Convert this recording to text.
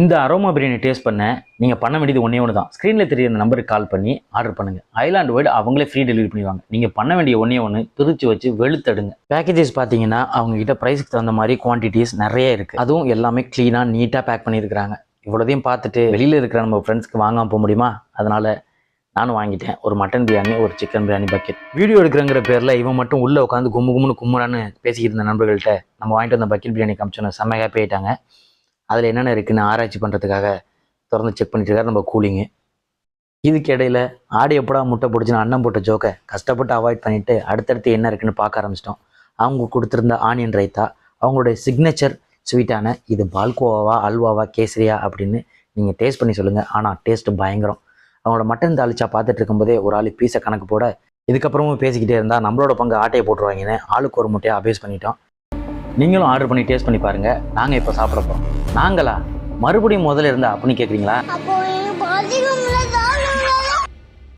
இந்த aroma biryani taste பண்ண நீங்கள் பண்ண வேண்டியது ஒன்றே ஒன்று தான் ஸ்க்ரீனில் தெரியுற நம்பருக்கு கால் பண்ணி ஆர்டர் பண்ணுங்கள் ஐலாண்ட் வைடு அவங்களே ஃப்ரீ டெலிவரி பண்ணிடுவாங்க. நீங்கள் பண்ண வேண்டிய ஒன்றே ஒன்று பிரித்து வச்சு வெளுத்தடுங்க. பேக்கேஜஸ் பார்த்தீங்கன்னா அவங்ககிட்ட ப்ரைஸுக்கு தகுந்த மாதிரி குவான்டிட்டிஸ் நிறைய இருக்குது அதுவும் எல்லாமே க்ளீனாக நீட்டாக பேக் பண்ணியிருக்கிறாங்க. இவ்வளோதையும் பார்த்துட்டு வெளியில் இருக்கிற நம்ம ஃப்ரெண்ட்ஸ்க்கு வாங்காமல் போக முடியுமா? அதனால் நானும் வாங்கிட்டேன். ஒரு மட்டன் பிரியாணி ஒரு சிக்கன் பிரியாணி பக்கெட் வீடியோ எடுக்கிறங்கிற பேரில் இவன் மட்டும் உள்ளே உட்காந்து கும்மு கும்முன்னு கும்முறான்னு பேசிக்கிட்டு இருந்த நண்பர்கள்ட்ட நம்ம வாங்கிட்டு வந்த பக்கெட் பிரியாணி காமிச்சோன்னு செம்ம ஹாப்பி அதில் என்னென்ன இருக்குதுன்னு ஆராய்ச்சி பண்ணுறதுக்காக திறந்து செக் பண்ணிட்டு இருக்காரு நம்ம கூலிங்கு இதுக்கு இடையில ஆடு எப்படா முட்டை பிடிச்சின்னு அண்ணன் போட்ட ஜோக்கை கஷ்டப்பட்டு அவாய்ட் பண்ணிட்டு அடுத்தடுத்து என்ன இருக்குன்னு பார்க்க ஆரம்பிச்சிட்டோம். அவங்க கொடுத்துருந்த ஆனியன் ரைத்தா அவங்களுடைய சிக்னேச்சர் ஸ்வீட்டான இது பால்கோவாவா அல்வாவா கேசரியா அப்படின்னு நீங்கள் டேஸ்ட் பண்ணி சொல்லுங்கள் ஆனால் டேஸ்ட்டு பயங்கரம். அவங்களோட மட்டன் தாளிச்சா பார்த்துட்டு இருக்கும்போதே ஒரு ஆள் பீஸை கணக்கு போட இதுக்கப்புறமும் பேசிக்கிட்டே இருந்தால் நம்மளோட பங்கு ஆட்டையை போட்டுருவாங்கன்னு ஆளுக்கு ஒரு முட்டையை அபேஸ் பண்ணிட்டோம். நீங்களும் ஆர்டர் பண்ணி டேஸ்ட் பண்ணி பாருங்கள் நாங்கள் இப்போ சாப்பிட போகிறோம் நாங்களா? மறுபடியும் முதல்ல இருந்தா அப்படின்னு கேட்குறீங்களா